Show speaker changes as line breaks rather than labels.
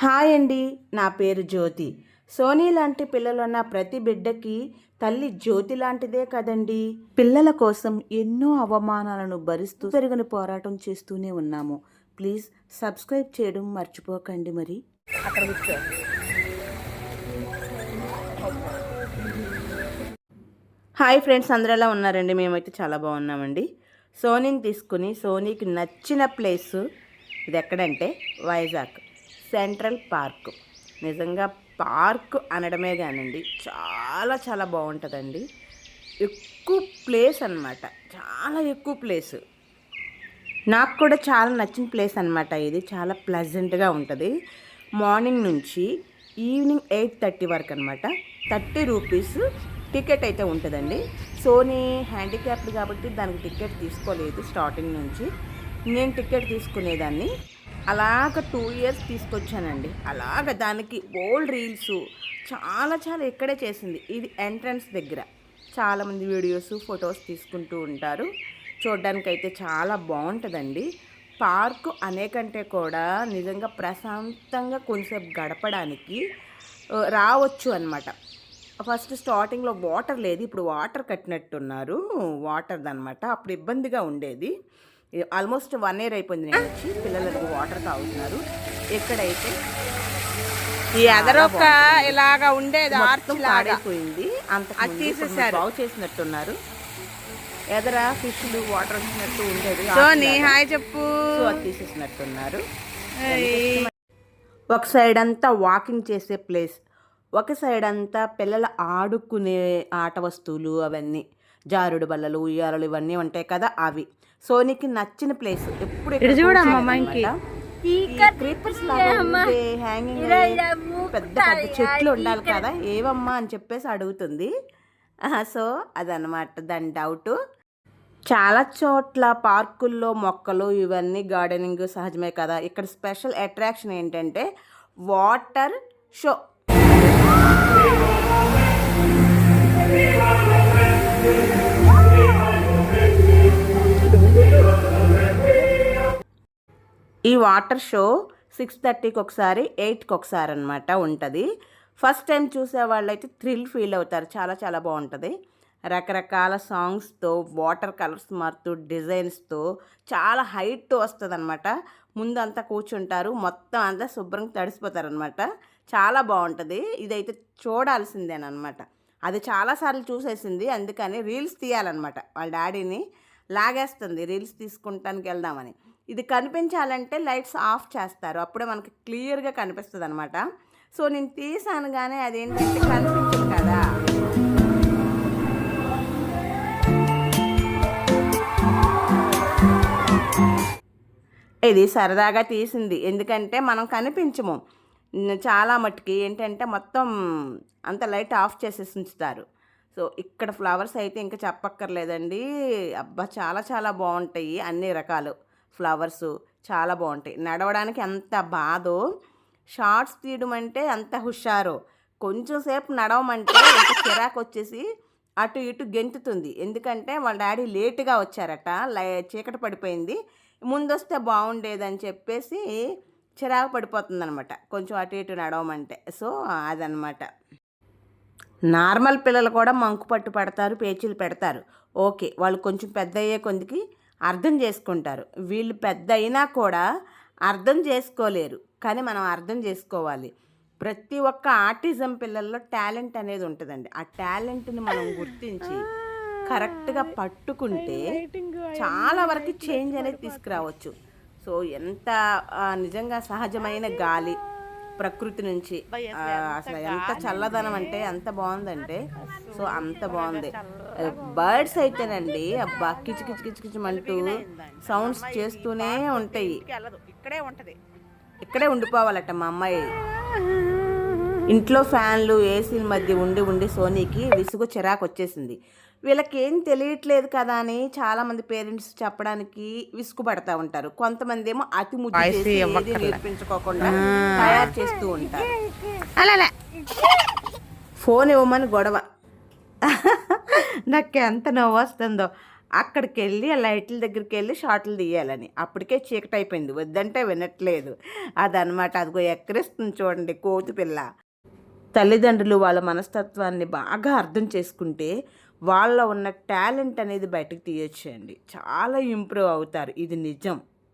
Hi అండి నా పేరు జ్యోతి. సోనీ లాంటి పిల్లలున్న ప్రతి బిడ్డకి తల్లి జ్యోతి లాంటిదే కదండి. పిల్లల కోసం ఎన్నో అవమానాలను భరిస్తూ పెరుగుని పోరాటం చేస్తూనే ఉన్నాము. ప్లీజ్ సబ్స్క్రైబ్ చేయడం మర్చిపోకండి మరి. హాయ్ ఫ్రెండ్స్ అందరూ ఎలా ఉన్నారండి? మేమైతే చాలా బాగున్నామండి. సోనీని తీసుకుని సోనీకి నచ్చిన ప్లేస్ ఇది ఎక్కడంటే వైజాగ్. Central park. నిజంగా పార్క్ అనడమే కానండి చాలా చాలా బాగుంటుందండి. ఎక్కువ ప్లేస్ అన్నమాట. చాలా ఎక్కువ ప్లేస్. నాకు కూడా చాలా నచ్చిన ప్లేస్ అనమాట ఇది. చాలా ప్లెజెంట్గా ఉంటుంది. మార్నింగ్ నుంచి ఈవినింగ్ ఎయిట్ థర్టీ వరకు అనమాట థర్టీ రూపీస్ టికెట్ అయితే ఉంటుందండి. సోనీ హ్యాండిక్యాప్డ్ కాబట్టి దానికి టికెట్ తీసుకోలేదు స్టార్టింగ్ నుంచి. నేను టికెట్ తీసుకునేదాన్ని. అలాగ టూ ఇయర్స్ తీసుకొచ్చానండి. అలాగ దానికి ఓల్డ్ రీల్స్ చాలా చాలా ఇక్కడే చేసింది. ఇది ఎంట్రన్స్ దగ్గర. చాలామంది వీడియోస్ ఫొటోస్ తీసుకుంటూ ఉంటారు. చూడ్డానికైతే అయితే చాలా బాగుంటుందండి. పార్కు అనేకంటే కూడా నిజంగా ప్రశాంతంగా కొంచెంసేపు గడపడానికి రావచ్చు అనమాట ఫస్ట్ స్టార్టింగ్లో వాటర్ లేదు. ఇప్పుడు వాటర్ కట్టినట్టున్నారు. వాటర్ది అనమాట అప్పుడు ఇబ్బందిగా ఉండేది. ఆల్మోస్ట్ వన్ ఇయర్ అయిపోయింది నేను వచ్చి పిల్లలకు వాటర్ తాగుతున్నారు. ఎక్కడైతే
ఈ ఎదరొక్క ఇలాగా ఉండేది లాగా.
పాడైపోయింది. అంత
అది తీసేశారు.
బాగు చేసినట్టున్నారు. ఎదర ఫిష్లు వాటర్ వచ్చినట్టు ఉండేది
సోని హాయ్ చెప్పు.
సో అది తీసేసినట్టున్నారు. ఒక సైడ్ అంతా వాకింగ్ చేసే ప్లేస్ ఒక సైడ్ అంతా పిల్లలు ఆడుకునే ఆట వస్తువులు అవన్నీ. జారుడు బల్లలు ఉయ్యాలలు ఇవన్నీ ఉంటాయి కదా అవి. సోనికి నచ్చిన ప్లేస్ ఎప్పుడు hanging పెద్ద పెద్ద చెట్లు ఉండాలి కదా. ఏవమ్మా అని చెప్పేసి అడుగుతుంది. సో అదనమాట దాని డౌట్ చాలా చోట్ల పార్కుల్లో మొక్కలు ఇవన్నీ గార్డెనింగ్ సహజమే కదా. ఇక్కడ స్పెషల్ అట్రాక్షన్ ఏంటంటే వాటర్ షో. ఈ వాటర్ షో సిక్స్ థర్టీకి ఒకసారి ఎయిట్కి ఒకసారి అనమాట ఉంటుంది. ఫస్ట్ టైం చూసే వాళ్ళైతే థ్రిల్ ఫీల్ అవుతారు. చాలా చాలా బాగుంటుంది. రకరకాల సాంగ్స్తో వాటర్ కలర్స్ మారుతూ డిజైన్స్తో చాలా హైట్ వస్తుంది అనమాట ముందు అంతా కూర్చుంటారు. మొత్తం అంతా శుభ్రంగా తడిసిపోతారు అనమాట చాలా బాగుంటుంది. ఇదైతే చూడాల్సిందేనమాట అది చాలాసార్లు చూసేసింది. అందుకని రీల్స్ తీయాలన్నమాట. వాళ్ళ డాడీని లాగేస్తుంది. రీల్స్ తీసుకుంటానికి వెళ్దామని. ఇది కనిపించాలంటే లైట్స్ ఆఫ్ చేస్తారు. అప్పుడే మనకి క్లియర్గా కనిపిస్తుంది అనమాట సో నేను తీసాను కానీ అదేంటంటే కనిపించింది కదా. ఇది సరదాగా తీసింది. ఎందుకంటే మనం కనిపించము. చాలా మట్టుకి ఏంటంటే మొత్తం అంత లైట్ ఆఫ్ చేసేసి ఉంచుతారు. సో ఇక్కడ ఫ్లవర్స్ అయితే ఇంకా చెప్పక్కర్లేదండి. అబ్బా చాలా చాలా బాగుంటాయి అన్ని రకాలు ఫ్లవర్స్. చాలా బాగుంటాయి. నడవడానికి ఎంత బాధో షార్ట్స్ తీయడం అంటే అంత హుషారు. కొంచెం సేపు నడవమంటే ఎంత చిరాకు వచ్చేసి అటు ఇటు గెంతుతుంది. ఎందుకంటే వాళ్ళ డాడీ లేటుగా వచ్చారట. లై- చీకటి పడిపోయింది. ముందొస్తే బాగుండేదని చెప్పేసి చిరాకు పడిపోతుంది అనమాట కొంచెం అటు ఇటు నడవమంటే. సో అదనమాట. నార్మల్ పిల్లలు కూడా మంకు పట్టు పడతారు పేచీలు పెడతారు. ఓకే వాళ్ళు కొంచెం పెద్ద అయ్యే కొందికి అర్థం చేసుకుంటారు. వీళ్ళు పెద్ద అయినా కూడా అర్థం చేసుకోలేరు. కానీ మనం అర్థం చేసుకోవాలి. ప్రతి ఒక్క ఆర్టిజం పిల్లల్లో టాలెంట్ అనేది ఉంటుందండి. ఆ టాలెంట్ని మనం గుర్తించి కరెక్ట్గా పట్టుకుంటే చాలా వరకు చేంజ్ అనేది తీసుకురావచ్చు. సో ఎంత నిజంగా సహజమైన గాలి ప్రకృతి నుంచి. అసలు ఎంత చల్లదనం అంటే ఎంత బాగుందంటే. సో అంత బాగుంది. బర్డ్స్ అయితేనండి అబ్బా కిచ్ కిచ్ కిచ్ కిచమంటూ సౌండ్స్ చేస్తూనే ఉంటాయి.
ఇక్కడే ఉంటది.
ఇక్కడే ఉండిపోవాలట మా అమ్మాయి. ఇంట్లో ఫ్యాన్లు ఏసీల మధ్య ఉండి ఉండి సోనీకి విసుగు చిరాకు వచ్చేసింది. వీళ్ళకేం తెలియట్లేదు కదా అని చాలామంది పేరెంట్స్ చెప్పడానికి విసుగుపడతా ఉంటారు. కొంతమంది ఏమో అతి ముద్దు నేర్పించుకోకుండా తయారు చేస్తూ ఉంటారు.
అలా
ఫోన్ ఇవ్వమని గొడవ. నాకు ఎంత నవ్వు వస్తుందో. అక్కడికి వెళ్ళి ఆ లైట్ల దగ్గరికి వెళ్ళి షార్ట్లు తీయాలని. అప్పటికే చీకటి అయిపోయింది. వద్దంటే వినట్లేదు. అదనమాట అదిగో ఎక్కరిస్తుంది చూడండి కోతి పిల్ల. తల్లిదండ్రులు వాళ్ళ మనస్తత్వాన్ని బాగా అర్థం చేసుకుంటే వాళ్ళ ఉన్న టాలెంట్ అనేది బయటకు తీయొచ్చేయండి. చాలా ఇంప్రూవ్ అవుతారు. ఇది నిజం.